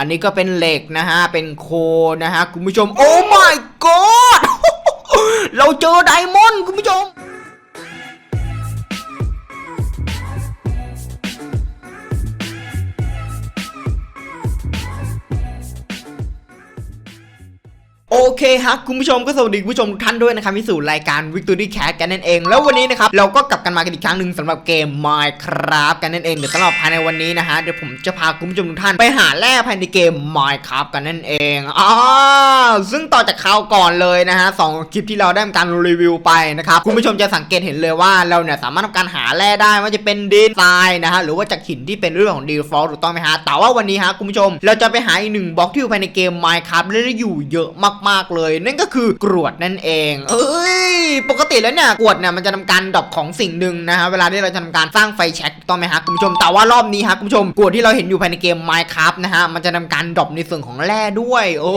อันนี้ก็เป็นเหล็กนะฮะ เป็นโคนะฮะ คุณผู้ชม โอ้ my god เราเจอไดมอนด์คุณผู้ชม เคฮะคุณผู้ชมก็สวัสดีคุณผู้ชมทุกท่านด้วยนะครับที่สู่รายการ Victory Cat กันนั่นเอง แล้ววันนี้นะครับเราก็กลับกันมากันอีกครั้งหนึ่งสำหรับเกม Minecraft กันนั่นเองเดี๋ยวสำหรับภายในวันนี้นะฮะเดี๋ยวผมจะพาคุณผู้ชมทุกท่านไปหาแร่ภายในเกม Minecraft กันนั่นเองอ้าวซึ่งต่อจากคราวก่อนเลยนะฮะสองคลิปที่เราได้ทำการรีวิวไปนะครับคุณผู้ชมจะสังเกตเห็นเลยว่าเราเนี่ยสามารถทำการหาแร่ได้ว่าจะเป็นดินทรายนะฮะหรือว่าจากหินที่เป็นเรื่องของ default ถูกต้องไหมฮะแต่ว่าวันนี้ฮะคุณผู้ชมเราจะไปหาอีกหนึ่งบล็อกที่อยู่ภายในเกม Minecraft และได้อยู่เยอะมากๆเลย นั่นก็คือกรวดนั่นเอง เอ้ย ปกติแล้วเนี่ยกรวดเนี่ยมันจะทำการดรอปของสิ่งหนึ่งนะฮะเวลาที่เราจะทำการสร้างไฟแช็กถูกต้องไหมฮะคุณผู้ชมแต่ว่ารอบนี้ฮะคุณผู้ชมกรวดที่เราเห็นอยู่ภายในเกม Minecraft นะฮะมันจะทำการดรอปในส่วนของแร่ด้วย โอ้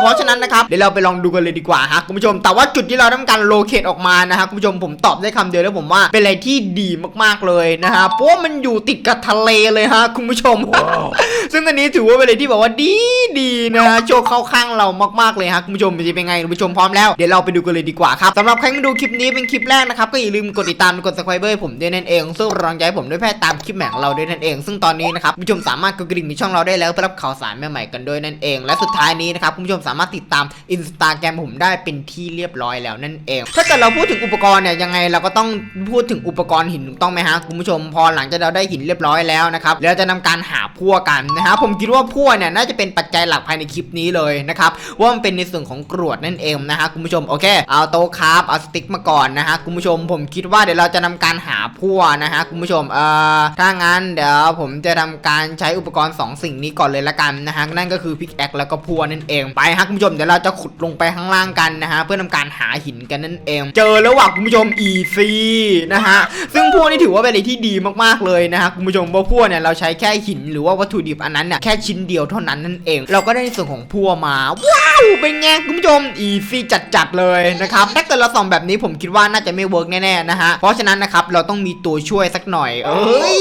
เพราะฉะนั้นนะครับเดี๋ยวเราไปลองดูกันเลยดีกว่าฮะคุณผู้ชม แต่ว่าจุดที่เราทำการโลเคตออกมานะฮะคุณผู้ชมผมตอบได้คำเดียวแล้วผมว่าเป็นอะไรที่ดีมากๆเลยนะฮะเพราะว่ามันอยู่ติดกับทะเลเลยฮะคุณผู้ชม ซึ่งอันนี้ถือว่าเป็นอะไรที่แบบว่าดีดีนะฮะโชคเข้าข้างเรามากๆเลยฮะคุณผู้ชมจะเป็นไงคุณผู้ชมพร้อมแล้วเดี๋ยวเราไปดูกันเลยดีกว่าครับสำหรับใครที่ดูคลิปนี้เป็นคลิปแรกนะครับก็อย่าลืมกดติดตามกด subscribe ให้ผมด้วยนั่นเองซึ่งกำลังใจผมด้วยแพทย์ตามคลิปแหม่งเราด้วยนั่นเอง ซึ่งตอนนี้นะครับคุณผู้ชมสามารถกดกริ่งในช่องเราได้แล้วเพื่อรับข่าวสารใหม่ๆกันด้วยนั่นเอง และสุดท้ายนี้นะครับคุณผู้ชมสามารถติดตามอินสตาแกรมผมได้เป็นที่เรียบร้อยแล้วนั่นเอง ถ้าเกิดเราพูดถึงอุปกรณ์เนี่ยยังไงเราก็ต้องพูดถึงอุปกรณ์หินถูกต้องไหมฮะคุณผู้ชมพอหลังจากเราได้หินเรียบร้อยแล้วนะครับเราจะนำการหาพั่วกันนะฮะผมคิดว่าพั่วเนี่ยน่าจะเป็นปัจจัยหลักภายในคลิปนี้เลยนะครับว่ามันเป็นในส่วนของกรวดนั่นเองนะฮะคุณผู้ชมโอเคเอาโต๊ะครับเอาสติ๊กมาก่อนนะฮะคุณผู้ชมผมคิดว่าเดี๋ยวเราจะนำการหาพั่วนะฮะคุณผู้ชมเอ่อถ้างั้นเดี๋ยวผมจะทำการใช้อุปกรณ์ 2 สิ่งนี้ก่อนเลยละกันนะฮะนั่นก็คือพิกแอคแล้วก็พั่วนั่นเองไปฮะคุณผู้ชมเดี๋ยวเราจะขุดลงไปข้างล่างกันนะฮะเพื่อทำการหาหินกันนั่นเอง เจอแล้วว่ะคุณผู้ชม easy นะฮะซึ่งพั่วนี่ถือว่าเป็นอะไรที่ดีมากๆเลยนะฮะคุณผู้ชมเพราะพั่วเนี่ยเราใช้แค่หินหรือว่าวัตถุดิบอันนั้นเนี่ยแค่ชิ้นเดียวเท่านั้นนั่นเอง เราก็ได้ในส่วนของพั่วมาว้าวเป็นไงคุณผู้ชม easy จัดๆเลยนะครับถ้าเกิดเราส่องแบบนี้ผมคิดว่าน่าจะไม่เวิร์กแน่ๆนะฮะเพราะฉะนั้นนะครับเราต้องมีตัวช่วยสักหน่อย เอ้ย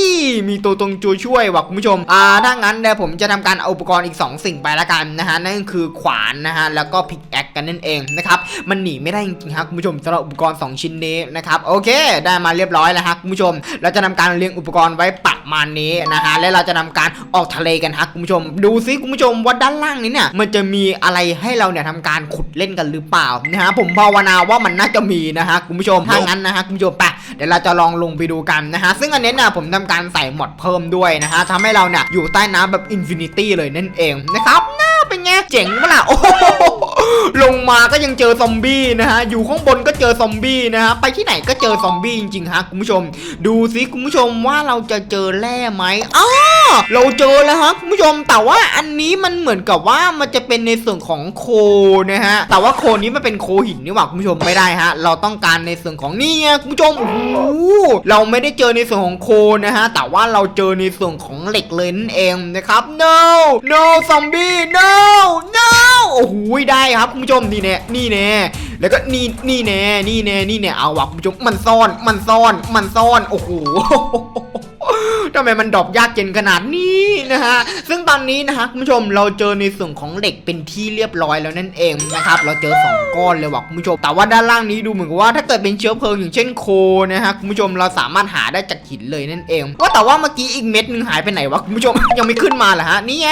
มีตัวตรงตัวช่วยว่ะคุณผู้ชมอ่าถ้างั้นเดี๋ยวผมจะทำการเอาอุปกรณ์อีก 2 สิ่งไปละกันนะฮะนั่นคือขวานนะฮะแล้วก็พิกแอคกันนั่นเองนะครับมันหนีไม่ได้จริงๆครับคุณผู้ชมสำหรับอุปกรณ์ 2 ชิ้นนี้นะครับโอเค ได้มาเรียบร้อยแล้วฮะคุณผู้ชม เราจะทำการเรียงอุปกรณ์ไว้ประมาณนี้นะฮะและเราจะทำการออกทะเลกันฮะคุณผู้ชม ดูซิคุณผู้ชมว่าด้านล่างนี้เนี่ยมันจะมีอะไรให้เราเนี่ยทำการขุดเล่นกันหรือเปล่านะฮะผมภาวนาว่ามันน่าจะมีนะฮะคุณผู้ชมถ้างั้นนะฮะคุณผู้ชมไปเดี๋ยวเราจะลองลงไปดูกันนะฮะซึ่งอันนี้เนี่ยผมทำการใส่หมดเพิ่มด้วยนะฮะทำให้เราเนี่ยอยู่ใต้น้ำแบบอินฟินิตี้เลยนั่นเองนะครับน่าเป็นไงเจ๋งปะล่ะโอ้โห ลงมาก็ยังเจอซอมบี้นะฮะ อยู่ข้างบนก็เจอซอมบี้นะฮะ ไปที่ไหนก็เจอซอมบี้จริงๆฮะคุณผู้ชม ดูซิคุณผู้ชมว่าเราจะเจอแร่ไหมอ้าเราเจอแล้วฮะคุณผู้ชม แต่ว่าอันนี้มันเหมือนกับว่ามันจะเป็นในส่วนของโคนะฮะ แต่ว่าโคนี้มันเป็นโคหินนี่หว่าคุณผู้ชมไม่ได้ฮะ เราต้องการในส่วนของนี่ไงคุณผู้ชม โอ้เราไม่ได้เจอในส่วนของโคนะฮะ แต่ว่าเราเจอในส่วนของเหล็กเลยนั่นเองนะครับ no no ซอมบี้ no no อ้โหได้ครับคุณผู้ชมนี่แน่นี่แน่แล้วก็นี่นี่แน่นี่แน่นี่แน่เอาว่ะคุณผู้ชมมันซ่อนมันซ่อนมันซ่อนโอ้โห ทำไมมันดรอปยากเย็นขนาดนี้นะฮะ ซึ่งตอนนี้นะฮะคุณผู้ชมเราเจอในส่วนของเหล็กเป็นที่เรียบร้อยแล้วนั่นเองนะครับ เราเจอ 2 ก้อนเลยว่ะคุณผู้ชม แต่ว่าด้านล่างนี้ดูเหมือนกับว่าถ้าเกิดเป็นเชื้อเพลิงอย่างเช่นโคนะฮะคุณผู้ชมเราสามารถหาได้จากหินเลยนั่นเองว่าแต่ว่าเมื่อกี้อีกเม็ดหนึ่งหายไปไหนวะคุณผู้ชมยังไม่ขึ้นมาเหรอฮะนี่ย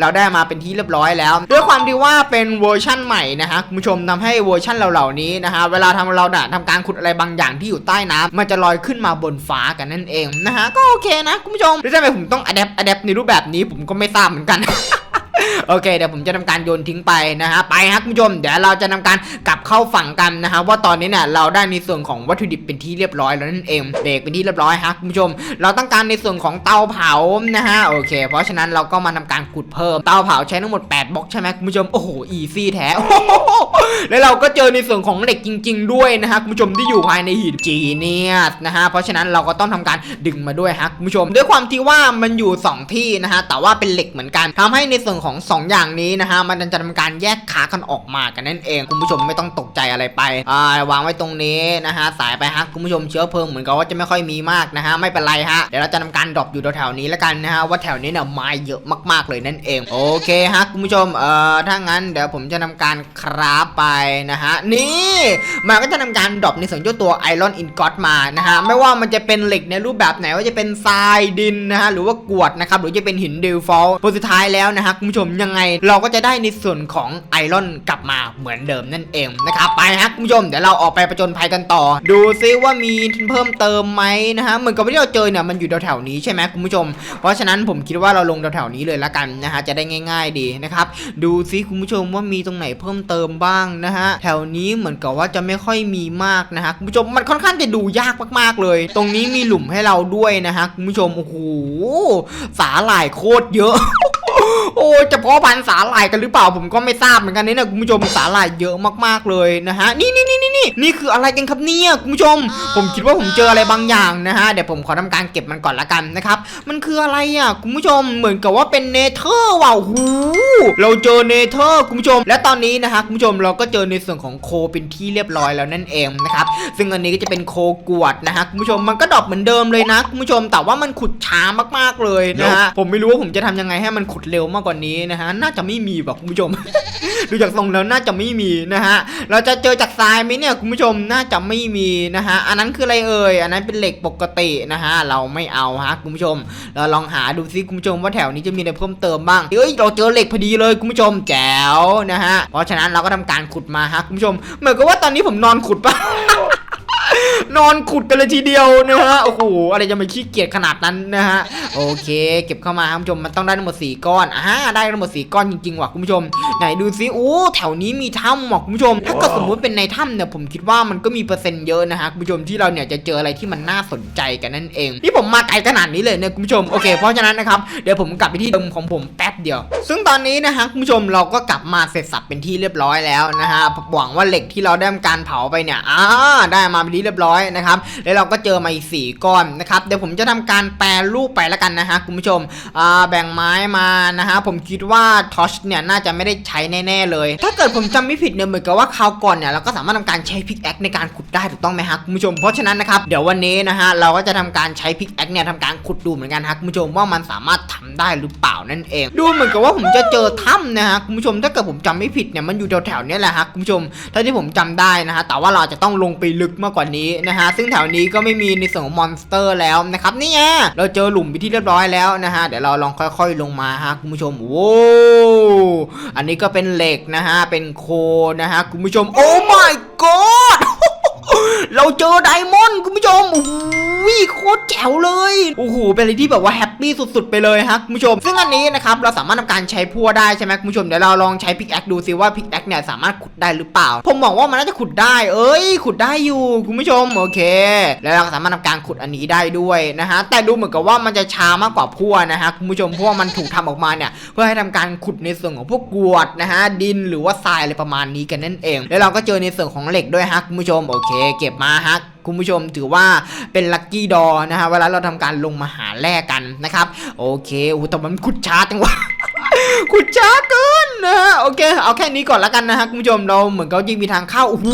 เราได้มาเป็นที่เรียบร้อยแล้ว ด้วยความที่ว่าเป็นเวอร์ชั่นใหม่นะฮะคุณผู้ชมทำให้เวอร์ชั่นเราเหล่านี้นะฮะเวลาทำเราด่ะทำการขุดอะไรบางอย่างที่อยู่ใต้น้ำมันจะลอยขึ้นมาบนฟ้ากันนั่นเองนะฮะก็โอเคนะคุณผู้ชมแล้วทำไมผมต้องอัดแอปอัดแอปในรูปแบบนี้ผมก็ไม่ทราบเหมือนกัน โอเคเดี๋ยวผมจะทำการโยนทิ้งไปนะฮะไปฮะคุณผู้ชมเดี๋ยวเราจะทำการกลับเข้าฝั่งกันนะฮะว่าตอนนี้เนี่ยเราได้ในส่วนของวัตถุดิบเป็นที่เรียบร้อยแล้วนั่นเองเบรกเป็นที่เรียบร้อยฮะคุณผู้ชม เราต้องการในส่วนของเตาเผานะฮะโอเค เพราะฉะนั้นเราก็มาทำการขุดเพิ่มเตาเผาใช้ทั้งหมด8บล็อกใช่ไหมคุณผู้ชมโอ้โหอีซี่แท้แล้วเราก็เจอในส่วนของเหล็กจริง ๆ ด้วยนะฮะคุณผู้ชมที่อยู่ภายในหินจีเนียสนะฮะเพราะฉะนั้นเราก็ต้องทำการดึงมาด้วยฮะคุณผู้ชม ด้วยความที่ว่ามันอยู่สองที่นะฮะแต่ว่าเป็นเหล็กเหมือนกันทำให้ในส่วนของสองอย่างนี้นะฮะมันจะทำการแยกขากันออกมากันนั่นเองคุณผู้ชมไม่ต้องตกใจอะไรไปอ่าวางไว้ตรงนี้นะฮะสายไปฮะคุณผู้ชมเชื้อเพลิงเหมือนกับว่าจะไม่ค่อยมีมากนะฮะไม่เป็นไรฮะเดี๋ยวเราจะทำการดรอปอยู่แถวๆนี้แล้วกันนะฮะว่าแถวนี้เนี่ยไม้เยอะมากๆเลยนั่นเองโอเคฮะคุณผู้ชมเอ่อถ้างั้นเดี๋ยวผมจะทำการคราฟไปนะฮะนี่มันก็จะทำการดรอปในส่วนเจ้าตัวไอรอนอินกอตมานะฮะไม่ว่ามันจะเป็นเหล็กในรูปแบบไหนว่าจะเป็นทรายดินนะฮะหรือว่ากรวดนะครับหรือจะเป็นหินดิวฟอลผลสุดท้ายแล้วนะฮะคุณผู้ชมยังไง เราก็จะได้ในส่วนของไอรอนกลับมาเหมือนเดิมนั่นเองนะครับไปฮะคุณผู้ชมเดี๋ยวเราออกไปประจนภัยกันต่อ ดูซิว่ามีเพิ่มเติมไหมนะฮะเหมือนกับที่เราเจอเนี่ยมันอยู่แถวๆนี้ใช่ไหมคุณผู้ชม เพราะฉะนั้นผมคิดว่าเราลงแถวๆนี้เลยละกันนะฮะจะได้ง่าย ๆดีนะครับดูซิคุณผู้ชมว่ามีตรงไหนเพิ่มเติมบ้างนะฮะแถวนี้เหมือนกับว่าจะไม่ค่อยมีมากนะฮะคุณผู้ชมมันค่อนข้างจะดูยากมากๆเลย ตรงนี้มีหลุมให้เราด้วยนะฮะคุณผู้ชมโอ้โหสาหร่ายโคตรเยอะ โอ้จะเพาะพันธุ์สาหร่ายกันหรือเปล่าผมก็ไม่ทราบเหมือนกันนี่นะคุณผู้ชมสาหร่ายเยอะมากๆเลยนะฮะนี่นี่นี่นี่นี่นี่คืออะไรกันครับเนี่ยคุณผู้ชม ผมคิดว่าผมเจออะไรบางอย่างนะฮะเดี๋ยวผมขอทำการเก็บมันก่อนละกันนะครับมันคืออะไรอะคุณผู้ชมเหมือนกับว่าเป็นเนเธอร์ว่ะหูเราเจอเนเธอร์คุณผู้ชม และตอนนี้นะฮะคุณผู้ชมเราก็เจอในส่วนของโคเป็นที่เรียบร้อยแล้วนั่นเองนะครับซึ่งอันนี้ก็จะเป็นโคกวดนะฮะคุณผู้ชมมันก็ดรอปเหมือนเดิมเลยนะคุณผู้ชมแต่ว่ามันขุดช้ามากๆเลยนะฮะผมไม่รู้ว่าผมจะทำยังไงให้มันขุดเร็วมากกว่านี้นะฮะ น่าจะไม่มีแบบคุณผู้ชม ดูจากทรงแล้วน่าจะไม่มีนะฮะ เราจะเจอจากทรายไหมเนี่ยคุณผู้ชมน่าจะไม่มีนะฮะ อันนั้นคืออะไรเอ่ย อันนั้นเป็นเหล็กปกตินะฮะ เราไม่เอาฮะคุณผู้ชม เราลองหาดูซิคุณผู้ชมว่าแถวนี้จะมีอะไรเพิ่มเติมบ้างเฮ้ยเราเจอเหล็กพอดีเลยคุณผู้ชมแจ๋วนะฮะ เพราะฉะนั้นเราก็ทำการขุดมาฮะคุณผู้ชม เหมือนกับว่าตอนนี้ผมนอนขุดปะ นอนขุดกันเลยทีเดียวนะฮะ โอ้โห อะไรจะมาขี้เกียจขนาดนั้นนะฮะ โอเค เก็บเข้ามาครับคุณผู้ชม มันต้องได้ทั้งหมด4ก้อน อ่า ได้ทั้งหมด4ก้อนจริงๆว่ะคุณผู้ชม ไหนดูซิโอ้แถวนี้มีถ้ำว่ะคุณผู้ชม ถ้าเกิดสมมติเป็นในถ้ำเนี่ยผมคิดว่ามันก็มีเปอร์เซ็นต์เยอะนะฮะคุณผู้ชมที่เราเนี่ยจะเจออะไรที่มันน่าสนใจกันนั่นเอง นี่ผมมาไกลขนาดนี้เลยเนี่ยคุณผู้ชม โอเค เพราะฉะนั้นนะครับเดี๋ยวผมกลับไปที่เดิมของผมแป๊บเดียว ซึ่งตอนนี้นะฮะคุณผู้ชมเราก็กลับมาเสร็จสับเป็นที่เรียบร้อยแล้วนะฮะหวังว่าเหล็กที่เราได้การเผาไปเนี่ยอ่าได้มาเป็นที่เรียบร้อยนะครับแล้วเราก็เจอมาอีกสี่ก้อนนะครับเดี๋ยวผมจะทำการแปรรูปไปแล้วกันนะฮะคุณผู้ชมแบ่งไม้มานะฮะผมคิดว่าทอชเนี่ยน่าจะไม่ได้ใช้แน่ๆเลย ถ้าเกิดผมจำไม่ผิดเนี่ยเหมือนกับว่าคราวก่อนเนี่ยเราก็สามารถทำการใช้พิกแอคในการขุดได้ถูกต้องไหมฮะคุณผู้ชมเพราะฉะนั้นนะครับเดี๋ยววันนี้นะฮะเราก็จะทำการใช้พิกแอคเนี่ยทำการขุดดูเหมือนกันฮะคุณผู้ชมว่ามันสามารถทำได้หรือเปล่านั่นเอง ดูเหมือนกับว่าผมจะเจอถ้ำนะฮะคุณผู้ชมถ้าเกิดผมจำไม่ผิดเนี่ยมันอยู่แถวๆนี้แหละฮะคุณผู้ชมเท่าที่ผมจำได้นะฮะแต่ว่าเราจะต้องลงไปลึกมากกว่านี้นะฮะซึ่งแถวนี้ก็ไม่มีในส่วนของมอนสเตอร์แล้วนะครับนี่ไงเราเจอหลุมไปที่เรียบร้อยแล้วนะฮะเดี๋ยวเราลองค่อย ๆ ลงมาฮะคุณผู้ชมโอ้อันนี้ก็เป็นเหล็กนะฮะเป็นโคนะฮะคุณผู้ชมโอ้ my god เราเจอไดมอนด์คุณผู้ชมโอ้โหโคตรแจ๋วเลยโอ้โหเป็นอะไรที่แบบว่าแฮปปี้สุดๆ ไปเลยฮะคุณผู้ชม ซึ่งอันนี้นะครับเราสามารถทำการใช้พั่วได้ใช่ไหมคุณผู้ชมเดี๋ยวเราลองใช้พิกแอคดูซิว่าพิกแอคเนี่ยสามารถขุดได้หรือเปล่า ผมบอกว่ามันน่าจะขุดได้ เอ้ย ขุดได้อยู่คุณผู้ชมโอเค แล้วเราก็สามารถทำการขุดอันนี้ได้ด้วยนะฮะแต่ดูเหมือนกับว่ามันจะช้ามากกว่าพั่วนะฮะคุณผู้ชมเพราะว่ามันถูกทำออกมาเนี่ยเพื่อให้ทำการขุดในส่วนของพวกกวดนะฮะดินหรือว่าทรายอะไรประมาณนี้กันนั่นเอง แล้วเราก็เจอในส่วนของเหล็กด้วยฮะคุณผู้ชมโอเคเก็บมาฮะคุณผู้ชมถือว่าเป็นลัคกี้ดอนะฮะเวลาเราทำการลงมาหาแลกกันนะครับ โอเคโอ้แต่มันขุดช้าจังวะขุดช้าเกินนะฮะโอเค เอาแค่นี้ก่อนละกันนะฮะคุณผู้ชมเราเหมือนเขายิงมีทางเข้าโอ้โห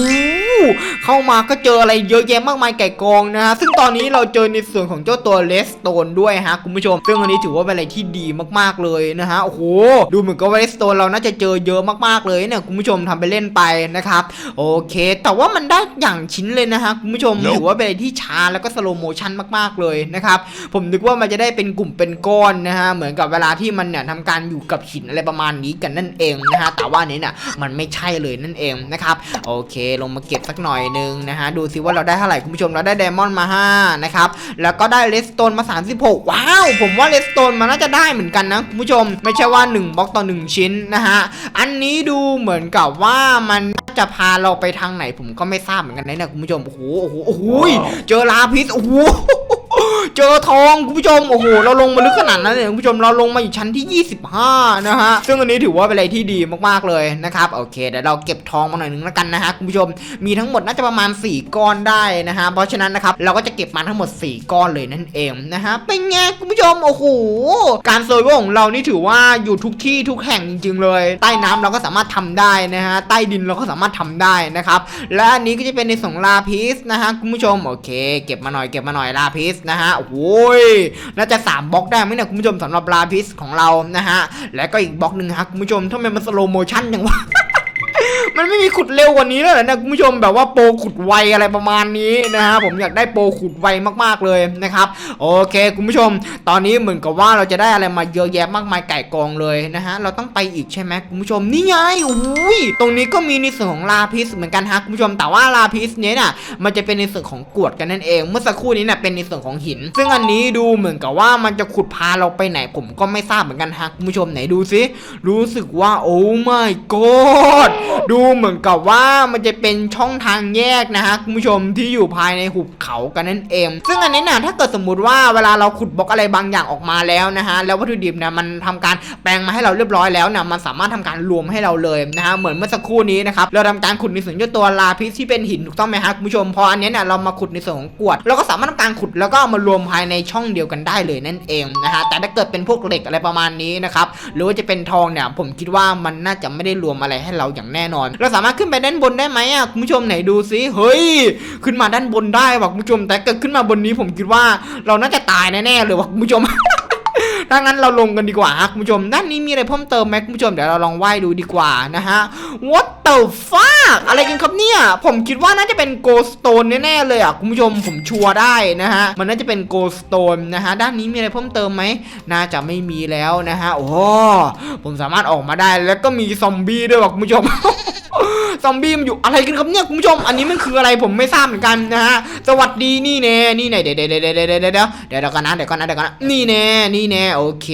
เข้ามาก็เจออะไรเยอะแยะมากมายไก่กองนะฮะซึ่งตอนนี้เราเจอในส่วนของเจ้าตัวเลสโตนด้วยฮะคุณผู้ชม ซึ่งอันนี้ถือว่าเป็นอะไรที่ดีมากๆเลยนะฮะโอ้โหดูเหมือนกับว่าเลสโตนเราน่าจะเจอเยอะมากๆเลยเนี่ยคุณผู้ชมทำไปเล่นไปนะครับโอเค แต่ว่ามันได้อย่างชิ้นเลยนะฮะคุณผู้ชมถือว่าเป็นอะไรที่ช้าแล้วก็สโลโมชันมากๆเลยนะครับผมนึกว่ามันจะได้เป็นกลุ่มเป็นก้อนนะฮะเหมือนกับเวลาที่มันเนี่ยทำการอยู่กับหินอะไรประมาณนี้กันนั่นเองนะฮะแต่ว่าอันนี้เนี่ยมันไม่ใช่เลยนั่นเองนะครับโอเคลงมาเก็บสักหน่อยนึงนะฮะดูซิว่าเราได้เท่าไหร่คุณผู้ชมเราได้ไดมอนด์มา5นะครับแล้วก็ได้เลสโตนมา 36 ว้าว ผมว่าเลสโตนมันน่าจะได้เหมือนกันนะคุณผู้ชมไม่ใช่ว่า1บล็อกต่อ 1 ชิ้นนะฮะอันนี้ดูเหมือนกับว่ามันน่าจะพาเราไปทางไหนผมก็ไม่ทราบเหมือนกันนะเนี่ยคุณผู้ชมโอ้โหโอ้โหโอ้โหเจอลาพิษโอ้โห เจอทองคุณผู้ชมโอ้โหเราลงมาลึกขนาดนั้นเลยคุณผู้ชมเราลงมาอยู่ชั้นที่ 25 นะฮะซึ่งอันนี้ถือว่าเป็นอะไรที่ดีมากๆเลยนะครับโอเคเดี๋ยวเราเก็บทองมาหน่อยนึงแล้วกันนะฮะคุณผู้ชมมีทั้งหมดน่าจะประมาณ 4 ก้อนได้นะฮะเพราะฉะนั้นนะครับเราก็จะเก็บมาทั้งหมด 4 ก้อนเลยนั่นเองนะฮะเป็นไงคุณผู้ชมโอ้โหการเซอร์ไวของเรานี่ถือว่าอยู่ทุกที่ทุกแห่งจริง ๆ เลย ใต้น้ำเราก็สามารถทำได้นะฮะใต้ดินเราก็สามารถทำได้นะครับและอันนี้ก็จะเป็นในส่งลาพิสนะฮะคุณผู้ชมโอเค เก็บมาหน่อยเก็บมาหน่อยลาพิสนะฮะโอ้ยน่าจะสามบล็อกได้ไหมเนี่ยคุณผู้ชมสำหรับลาพิสของเรานะฮะและก็อีกบล็อกหนึ่งฮะคุณผู้ชมทำไมมันสโลโมชั่นอย่างวะ มันไม่มีขุดเร็วกว่านี้แล้วเหรอนะคุณผู้ชมแบบว่าโปรขุดไวอะไรประมาณนี้นะฮะผมอยากได้โปรขุดไวมากๆเลยนะครับโอเคคุณผู้ชม ตอนนี้เหมือนกับว่าเราจะได้อะไรมาเยอะแยะมากมายไก่กองเลยนะฮะเราต้องไปอีกใช่ไหมคุณผู้ชมนี่ไงอุ้ยตรงนี้ก็มีในส่วนของลาพิสเหมือนกันฮะคุณผู้ชมแต่ว่าลาพิสเนี้ยน่ะมันจะเป็นในส่วนของกรวดกันนั่นเอง เมื่อสักครู่นี้น่ะเป็นในส่วนของหิน ซึ่งอันนี้ดูเหมือนกับว่ามันจะขุดพาเราไปไหนผมก็ไม่ทราบเหมือนกันฮะคุณผู้ชมไหนดูซิรู้สึกว่าโอ้ my god ดูเหมือนกับว่ามันจะเป็นช่องทางแยกนะฮะคุณผู้ชมที่อยู่ภายในหุบเขากันนั่นเอง ซึ่งอันนี้นะถ้าเกิดสมมุติว่าเวลาเราขุดบล็อกอะไรบางอย่างออกมาแล้วนะฮะแล้ววัตถุดิบเนี่ยมันทำการแปลงมาให้เราเรียบร้อยแล้วนะมันสามารถทำการรวมให้เราเลยนะฮะเหมือนเมื่อสักครู่นี้นะครับเราทำการขุดในส่วนเจ้าตัวลาพิสที่เป็นหินถูกต้องไหมฮะคุณผู้ชมพออันนี้เนี่ยเรามาขุดในส่วนของกวดเราก็สามารถทำการขุดแล้วก็มารวมภายในช่องเดียวกันได้เลยนั่นเองนะฮะแต่ถ้าเกิดเป็นพวกเหล็กอะไรประมาณนี้นะครับหรือว่าจะเป็นทองเนี่ยผมคิดว่ามันน่าจะไม่ได้รวมอะไรให้เราอย่างแน่นอนเราสามารถขึ้นไปด้านบนได้ไหมอะคุณผู้ชมไหนดูซิเฮ้ย ขึ้นมาด้านบนได้ว่ะคุณผู้ชม แต่เกิดขึ้นมาบนนี้ผมคิดว่า เราน่าจะตายแน่ๆเลยว่ะคุณผู้ชมถ้างั้นเราลงกันดีกว่าคุณผู้ชม ด้านนี้มีอะไรเพิ่มเติมไหมคุณผู้ชม เดี๋ยวเราลองว่ายดูดีกว่านะฮะ What the fuck อะไรกันครับเนี่ย ผมคิดว่าน่าจะเป็น Ghost Stone แน่ๆเลยอะคุณผู้ชมผมชัวร์ได้นะฮะ มันน่าจะเป็น Ghost Stone นะฮะ ด้านนี้มีอะไรเพิ่มเติมไหม น่าจะไม่มีแล้วนะฮะ โอ้ผมสามารถออกมาได้แล้วก็มีซอมบี้ด้วยว่ะคุณผู้ชม ซอมบี้มันอยู่อะไรกันครับเนี่ยคุณผู้ชม อันนี้มันคืออะไรผมไม่ทราบเหมือนกันนะฮะ สวัสดีนี่แน่นี่แน่เดี๋ยวเดี๋ยวเดี๋ยวเดี๋ยวเดี๋ยวเดี๋ยวเดี๋ยวกันนะเดี๋ยวกันนะเดี๋ยวกันนะนี่แน่นี่แน่โอเค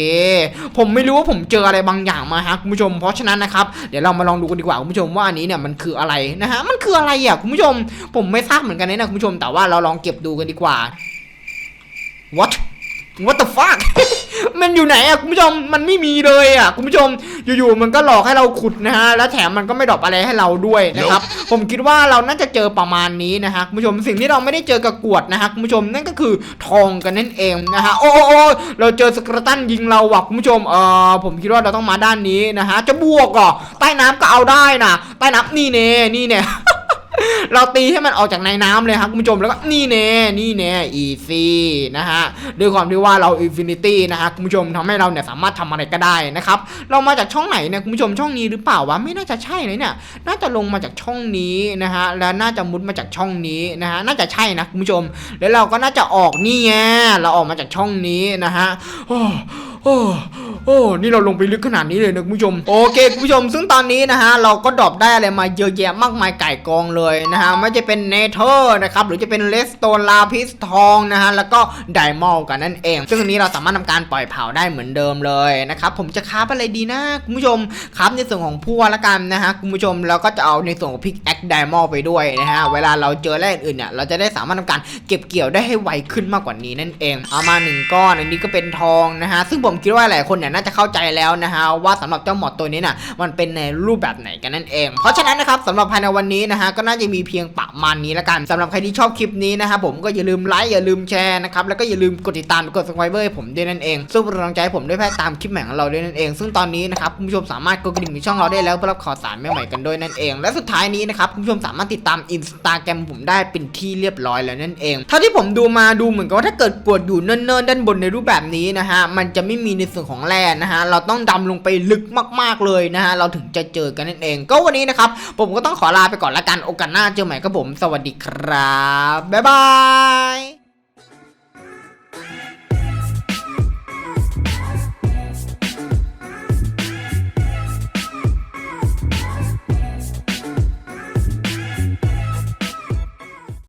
ผมไม่รู้ว่าผมเจออะไรบางอย่างมาฮะคุณผู้ชม เพราะฉะนั้นนะครับเดี๋ยวเรามาลองดูกันดีกว่าคุณผู้ชมว่าอันนี้เนี่ยมันคืออะไรนะฮะมันคืออะไรอะคุณผู้ชม ผมไม่ทราบเหมือนกันนะคุณผู้ชมแต่ว่าเราลองเก็บดูกันดีกว่า what what the fuck มันอยู่ไหนอะคุณผู้ชมมันไม่มีเลยอะคุณผู้ชมอยู่ๆมันก็หลอกให้เราขุดนะฮะแล้วแถมมันก็ไม่ดรอปอะไรให้เราด้วยนะครับผมคิดว่าเราน่าจะเจอประมาณนี้นะฮะคุณผู้ชมสิ่งที่เราไม่ได้เจอกับกวดนะฮะคุณผู้ชมนั่นก็คือทองกันนั่นเองนะฮะโอ้โอ้โอ้เราเจอสกรตันยิงเราว่ะคุณผู้ชมเอ่อผมคิดว่าเราต้องมาด้านนี้นะฮะจะบวกเหรอใต้น้ำก็เอาได้นะใต้น้ำนี่เน่นี่เน่ เราตีให้มันออกจากในน้ำเลยครับคุณผู้ชมแล้วก็นี่แน่นี่แน่อีซี่นะฮะด้วยความที่ว่าเราอินฟินิตี้นะฮะคุณผู้ชมทำให้เราเนี่ยสามารถทำอะไรก็ได้นะครับเรามาจากช่องไหนเนี่ยคุณผู้ชมช่องนี้หรือเปล่าวะไม่น่าจะใช่เลยเนี่ยน่าจะลงมาจากช่องนี้นะฮะแล้วน่าจะมุดมาจากช่องนี้นะฮะน่าจะใช่นะคุณผู้ชม แล้วเราก็น่าจะออกนี่ไงเราออกมาจากช่องนี้นะฮะ โอ้โอ้ นี่เราลงไปลึกขนาดนี้เลยนะคุณผู้ชม โอเคคุณผู้ชม ซึ่งตอนนี้นะฮะ เราก็ดรอปได้อะไรมาเยอะแยะมากมายไก่กองเลยนะฮะ ไม่จะเป็นเนเธอร์นะครับ หรือจะเป็นเลสโตนลาพิสทองนะฮะ แล้วก็ไดมอลกันนั่นเอง ซึ่งอันนี้เราสามารถทำการปล่อยเผาได้เหมือนเดิมเลยนะครับ ผมจะคราฟอะไรดีนะคุณผู้ชมคราฟในส่วนของพัวละกันนะฮะคุณผู้ชมแล้วก็จะเอาในส่วนของพิกแอคไดมอลไปด้วยนะฮะ เวลาเราเจอแร่อื่นเนี่ย เราจะได้สามารถทำการเก็บเกี่ยวได้ให้ไวขึ้นมากกว่านี้นั่นเอง เอามาหนึ่งก้อน อันนี้ก็เป็นทองนะฮะ ซึ่งผมผมคิดว่าหลายคนเนี่ยน่าจะเข้าใจแล้วนะฮะว่าสำหรับเจ้าหมอดตัวนี้น่ะมันเป็นในรูปแบบไหนกันนั่นเอง เพราะฉะนั้นนะครับสำหรับภายในวันนี้นะฮะก็น่าจะมีเพียงประมาณนี้ละกันสำหรับใครที่ชอบคลิปนี้นะครับผมก็อย่าลืมไลค์อย่าลืมแชร์นะครับแล้วก็อย่าลืมกดติดตามกด subscribe ให้ผมด้วยนั่นเองซึ่งเป็นกำลังใจผมด้วยแพ้ตามคลิปใหม่ของเราด้วยนั่นเอง ซึ่งตอนนี้นะครับคุณผู้ชมสามารถกดกระดิ่งในช่องเราได้แล้วเพื่อรับข่าวสารใหม่ๆกันด้วยนั่นเอง และสุดท้ายนี้นะครับคุณผู้ชมสามารถติดตามอินสตาแกรมผมได้เป็นที่เรียบร้อยแล้วนั่นเองเท่าที่ผมดูมาดูเหมือนกับว่าถ้าเกิดกดอยู่เนิ่นๆด้านบนในรูปแบบนี้นะฮะมันจะไม่มีในส่วนของแร่นะฮะเราต้องดำลงไปลึกมากๆเลยนะฮะเราถึงจะเจอกันนั่นเอง ก็วันนี้นะครับ ผมก็ต้องขอลาไปก่อนละกันโอกาสหน้าเจอใหม่ครับผม สวัสดีครับบ๊ายบาย